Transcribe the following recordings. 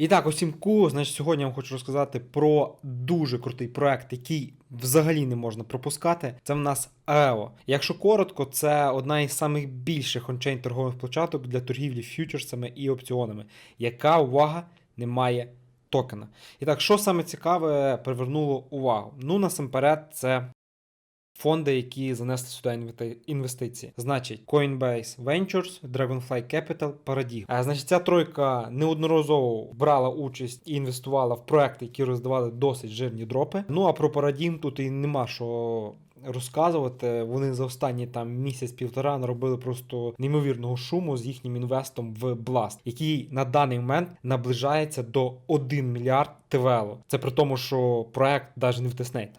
І так, усім ку, значить, сьогодні я вам хочу розказати про дуже крутий проект, який взагалі не можна пропускати. Це в нас EO. Якщо коротко, це одна із самих більших ончейн торгових площадок для торгівлі фьючерсами і опціонами, яка увага не має токена. І так, що саме цікаве привернуло увагу? Ну, насамперед, це фонди, які занесли сюди інвести- інвестиції. Значить, Coinbase Ventures, Dragonfly Capital, Paradigm. А, значить, ця тройка неодноразово брала участь і інвестувала в проекти, які роздавали досить жирні дропи. Ну а про Paradigm тут і нема що. Розказувати вони за останні там місяць-півтора наробили просто неймовірного шуму з їхнім інвестом в Blast, який на даний момент наближається до 1 мільярд ТВЛ. Це при тому, що проект навіть не в.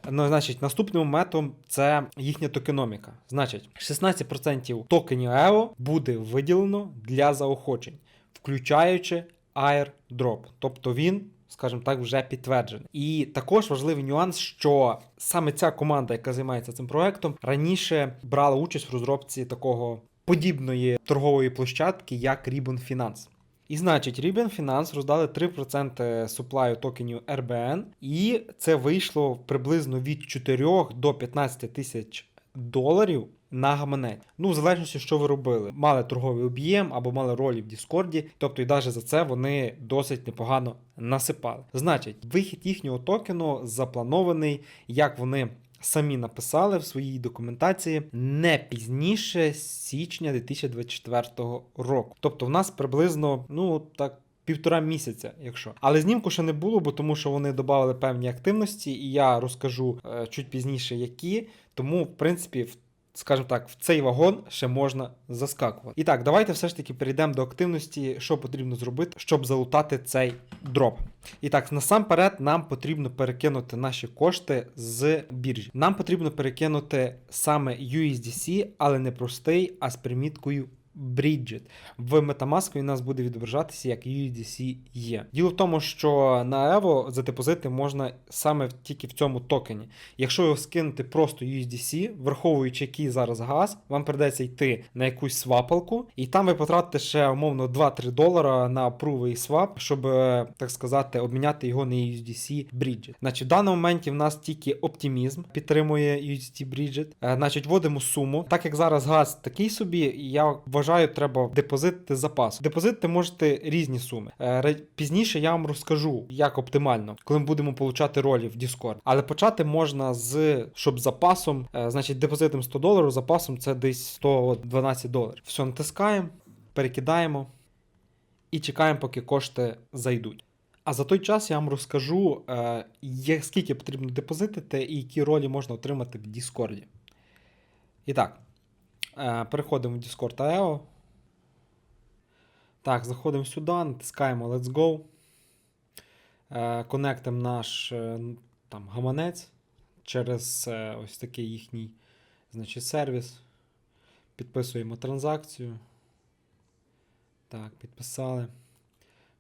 Ну, значить, наступним моментом це їхня токеноміка. Значить, 16% токенів EO буде виділено для заохочень, включаючи airdrop. Тобто він. Скажімо так, вже підтверджений. І також важливий нюанс, що саме ця команда, яка займається цим проектом, раніше брала участь в розробці такого подібної торгової площадки, як Ribbon Finance. І значить, Ribbon Finance роздали 3% суплаю токенів RBN, і це вийшло приблизно від 4 до 15 тисяч доларів на гаманець. Ну, в залежності, що ви робили. Мали торговий об'єм або мали ролі в Діскорді, тобто і навіть за це вони досить непогано насипали. Значить, вихід їхнього токену запланований, як вони. Самі написали в своїй документації не пізніше січня 2024 року. Тобто, в нас приблизно, ну так, півтора місяця, якщо. Але знімку ще не було, бо тому що вони додали певні активності, і я розкажу е, чуть пізніше, які. Тому, в принципі, в скажімо так, в цей вагон ще можна заскакувати. І так, давайте все ж таки перейдемо до активності, що потрібно зробити, щоб залутати цей дроп. І так, насамперед, нам потрібно перекинути наші кошти з біржі. Нам потрібно перекинути саме USDC, але не простий, а з приміткою. Bridget. В Metamask він у нас буде відображатися як USDC є. Діло в тому, що на Evo задепозити можна саме тільки в цьому токені. Якщо його скинути просто USDC, враховуючи який зараз газ, вам придеться йти на якусь свапалку, і там ви потратите ще умовно 2-3 долара на апрувий свап, щоб, е, так сказати, обміняти його на USDC Bridget. Значить, в даному моменті в нас тільки оптимізм підтримує USDT Bridget. Е, Значить, вводимо суму. Так як зараз газ такий собі, я вважаю, треба депозитити запас. Депозитити можете різні суми. Е, Пізніше я вам розкажу, як оптимально, коли ми будемо получати ролі в Discord. Але почати можна з щоб запасом, е, значить, депозитом 100 доларів, запасом це десь 112 доларів. Все, натискаємо, перекидаємо і чекаємо, поки кошти зайдуть. А за той час я вам розкажу, е, скільки потрібно депозитити і які ролі можна отримати в Discord. І так, переходимо в Discord AEO. Так, заходимо сюди, натискаємо Let's Go. Е, Конектимо наш е, там, гаманець через е, ось такий їхній значить, сервіс. Підписуємо транзакцію. Так, підписали.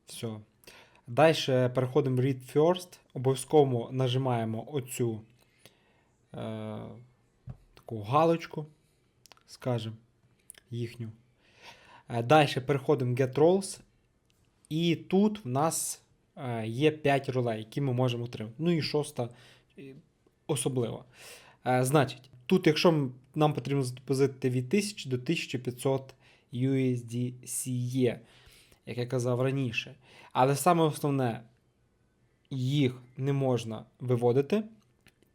Все. Далі переходимо в Read First. Обов'язково нажимаємо оцю е, таку галочку, скажемо, їхню. Далі переходимо Get Roles. І тут в нас е, є 5 ролей, які ми можемо отримати. Ну і шоста е, особливо. Е, Значить, тут, якщо нам потрібно запозитити від 1000 до 1500 USDC, як я казав раніше. Але саме основне, їх не можна виводити,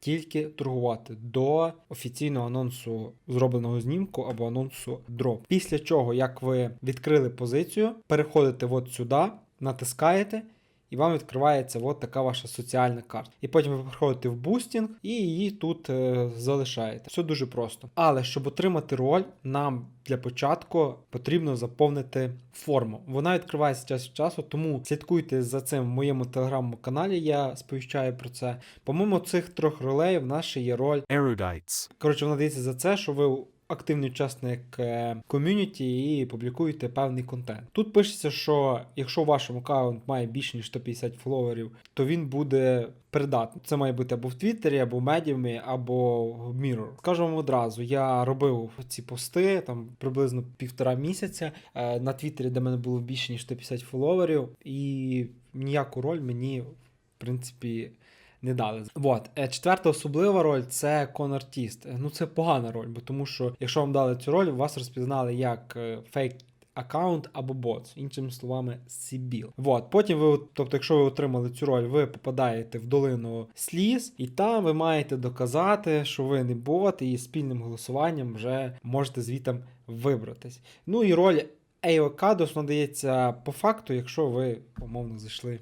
тільки торгувати до офіційного анонсу зробленого знімку або анонсу дроп. Після чого, як ви відкрили позицію, переходите от сюди, натискаєте. І вам відкривається от така ваша соціальна карта. І потім ви приходите в бустінг і її тут е, залишаєте. Все дуже просто. Але щоб отримати роль, нам для початку потрібно заповнити форму. Вона відкривається час від часу, тому слідкуйте за цим в моєму телеграм-каналі. Я сповіщаю про це. Помимо цих трьох ролей, в нас ще є роль Erudites. Коротше, вона дається за це, що ви активний учасник е, ком'юніті і публікуєте певний контент. Тут пишеться, що якщо ваш аккаунт має більше ніж 150 фоловерів, то він буде придатний. Це має бути або в Твіттері, або в Медіумі, або в Mirror. Скажу вам одразу, я робив ці пости там приблизно півтора місяця е, на Твіттері, де мене було більше ніж 150 фоловерів, і ніяку роль мені, в принципі, не дали. Вот. Е, Четверта особлива роль це конартіст. Е, Ну це погана роль, бо тому що якщо вам дали цю роль, вас розпізнали як е, фейк. Аккаунт або бот, іншими словами, Сібіл. Вот. Потім ви, тобто, якщо ви отримали цю роль, ви попадаєте в долину сліз, і там ви маєте доказати, що ви не бот, і спільним голосуванням вже можете звітом вибратись. Ну і роль Еокадос надається по факту, якщо ви умовно зайшли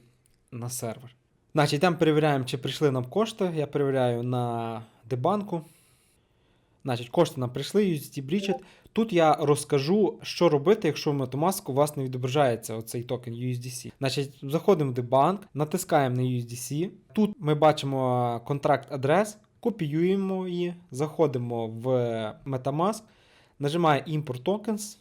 на сервер. Значить, там перевіряємо, чи прийшли нам кошти. Я перевіряю на дебанку. Значить, кошти нам прийшли, USDT Breached. Тут я розкажу, що робити, якщо в Metamask у вас не відображається оцей токен USDC. Значить, заходимо в дебанк, натискаємо на USDC. Тут ми бачимо контракт адрес, копіюємо її, заходимо в Metamask, нажимаємо Import Tokens.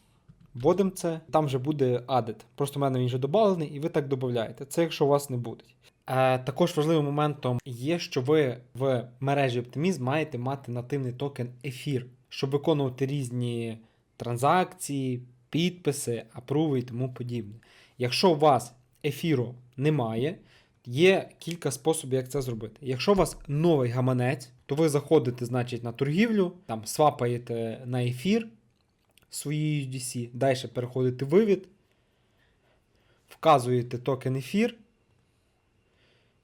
Вводимо це, там вже буде added. Просто в мене він вже додавлений, і ви так додаєте. Це якщо у вас не буде. Е, також важливим моментом є, що ви в мережі Optimism маєте мати нативний токен ефір, щоб виконувати різні транзакції, підписи, апруви і тому подібне. Якщо у вас ефіру немає, є кілька способів, як це зробити. Якщо у вас новий гаманець, то ви заходите, значить, на торгівлю, там свапаєте на ефір свої USDC, далі переходите в вивід, вказуєте токен ефір.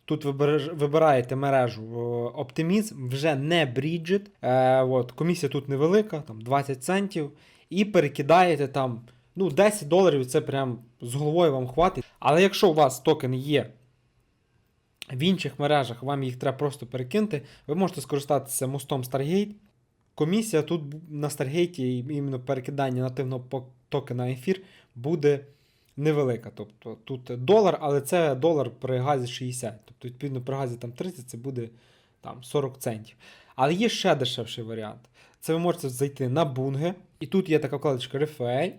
Тут вибираєте мережу е, Optimism, вже не Bridget. Е, от, комісія тут невелика, там 20 центів. І перекидаєте там ну, 10 доларів, це прям з головою вам хватить. Але якщо у вас токен є в інших мережах, вам їх треба просто перекинути, ви можете скористатися мостом Stargate. Комісія тут на Stargate, іменно перекидання нативного токена ефір буде невелика. Тобто тут долар, але це долар при газі 60. Тобто, відповідно, при газі там 30 це буде там 40 центів. Але є ще дешевший варіант. Це ви можете зайти на Bunge, і тут є така вкладочка Refael.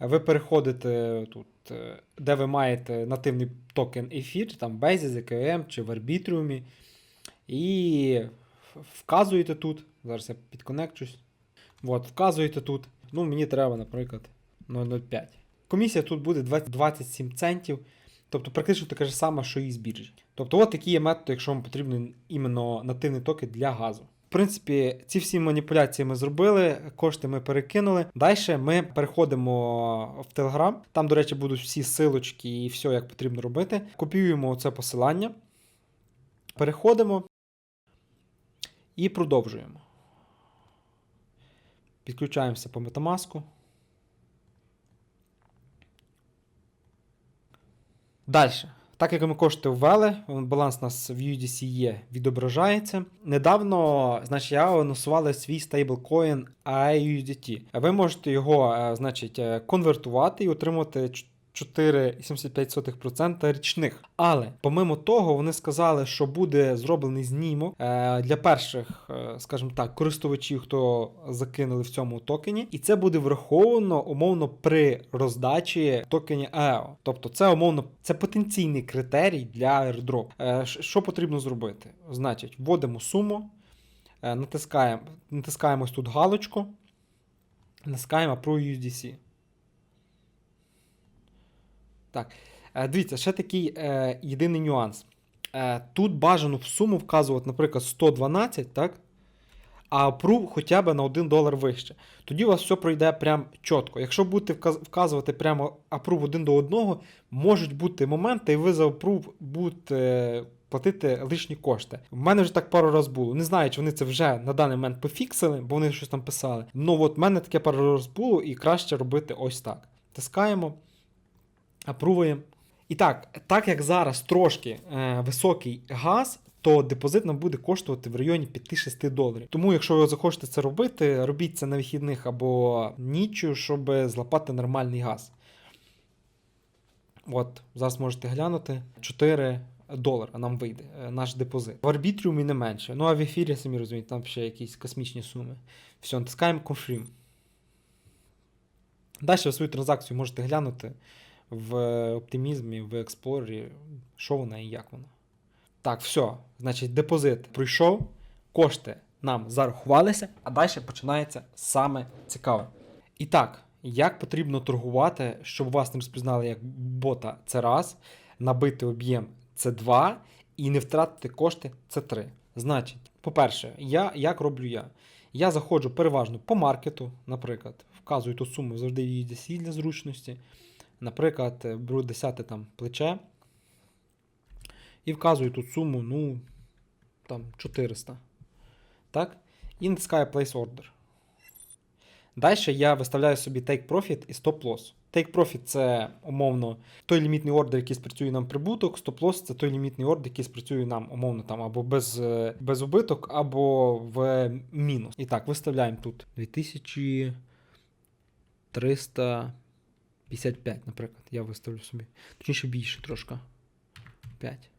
Ви переходите тут, е, де ви маєте нативний токен ефір, там Basis, EKM чи в Arbitrium, і вказуєте тут. Зараз я підконекчусь. От, вказуєте тут. Ну, мені треба, наприклад, 0,05. Комісія тут буде 20 27 центів. Тобто практично таке ж саме, що і з біржі. Тобто, от такі є методи, якщо вам потрібен іменно нативний токен для газу. В принципі, ці всі маніпуляції ми зробили, кошти ми перекинули. Далі ми переходимо в Telegram. Там, до речі, будуть всі силочки і все, як потрібно робити. Копіюємо це посилання, переходимо і продовжуємо. Підключаємося по Metamask. Далі. Так як ми кошти ввели, баланс у нас в UDC є, відображається. Недавно, значить, я анонсували свій стейблкоін IUDT. Ви можете його, е, значить, е, конвертувати і отримати 4,75% річних. Але помимо того, вони сказали, що буде зроблений знімок е, для перших, е, скажімо так, користувачів, хто закинули в цьому токені, і це буде враховано умовно при роздачі токені EO. Тобто, це умовно це потенційний критерій для airdrop. Е, Що потрібно зробити? Значить, вводимо суму, натискаємо, натискаємо тут галочку, натискаємо Approve USDC. Так, е, дивіться, ще такий е, єдиний нюанс. Е, тут бажано в суму вказувати, наприклад, 112, так? А approve хоча б на 1 долар вище. Тоді у вас все пройде прям чітко. Якщо будете вказувати прямо approve один до одного, можуть бути моменти, і ви за approve будете платити лишні кошти. В мене вже так пару разів було. Не знаю, чи вони це вже на даний момент пофіксили, бо вони щось там писали. Ну от в мене таке пару разів було, і краще робити ось так. Тискаємо. Апрувуємо. І так, так як зараз трошки е, високий газ, то депозит нам буде коштувати в районі 5-6 доларів. Тому, якщо ви захочете це робити, робіть це на вихідних або ніччю, щоб злапати нормальний газ. От, зараз можете глянути 4 долара нам вийде е, наш депозит. В арбітріумі не менше. Ну а в ефірі, самі розумієте, там ще якісь космічні суми. Все, натискаємо Confirm. Далі свою транзакцію можете глянути в оптимізмі, в експлорері, що вона і як вона. Так, все. Значить, депозит пройшов, кошти нам зарахувалися, а далі починається саме цікаве. І так, як потрібно торгувати, щоб вас не розпізнали як бота, це раз, набити об'єм це два, і не втратити кошти це три. Значить, по-перше, я як роблю я? Я заходжу переважно по маркету, наприклад, вказую ту суму завжди USDC для зручності. Наприклад, е, беру 10 там плече і вказую тут суму, ну, там 400. Так? І натискаю Place Order. Далі я виставляю собі Take Profit і Stop Loss. Take Profit це умовно той лімітний ордер, який спрацює нам прибуток, Stop Loss це той лімітний ордер, який спрацює нам умовно там або без, е, без убиток, або в мінус. І так, виставляємо тут 2355, наприклад. Я виставлю собі. Точніше більше трошки. 5.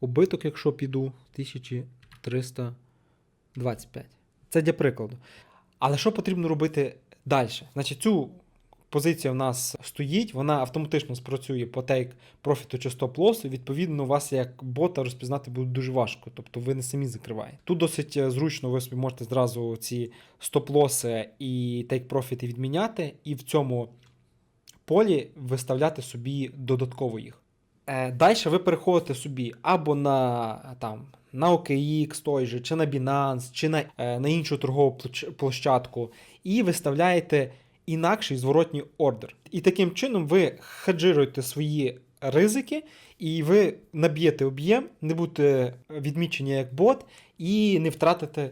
Убиток, якщо піду, 1325. Це для прикладу. Але що потрібно робити далі? Значить, цю позиція в нас стоїть, вона автоматично спрацює по take профіту чи стоп лосу. Відповідно, вас як бота розпізнати буде дуже важко, тобто ви не самі закриваєте. Тут досить е, зручно, ви собі можете зразу ці стоп-лоси і take профіти відміняти, і в цьому полі виставляти собі додатково їх. Е, Далі ви переходите собі або на, там, на OKX той же, чи на Binance, чи на, е, на іншу торгову площадку, і виставляєте інакший зворотній ордер. І таким чином ви хеджируєте свої ризики, і ви наб'єте об'єм, не будете відмічені як бот, і не втратите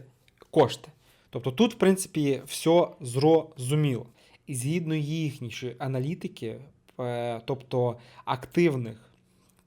кошти. Тобто тут, в принципі, все зрозуміло. І згідно їхньої аналітики, е, тобто активних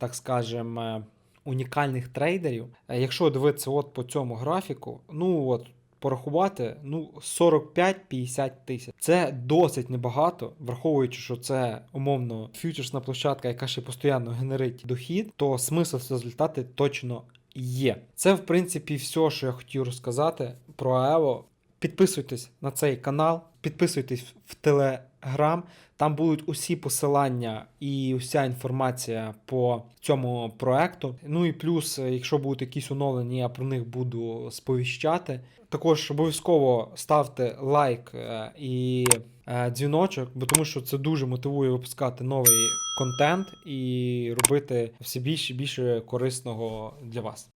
так скажем, е, унікальних трейдерів. Е, Якщо дивитися от по цьому графіку, ну от порахувати ну 45-50 тисяч. Це досить небагато, враховуючи, що це умовно фьючерсна площадка, яка ще постійно генерить дохід, то смисл результати точно є. Це, в принципі, все, що я хотів розказати про АЕВО. Підписуйтесь на цей канал, підписуйтесь в Телеграм. Там будуть усі посилання і уся інформація по цьому проекту. Ну і плюс, якщо будуть якісь оновлення, я про них буду сповіщати. Також обов'язково ставте лайк е, і е, дзвіночок, бо тому що це дуже мотивує випускати новий контент і робити все більше і більше корисного для вас.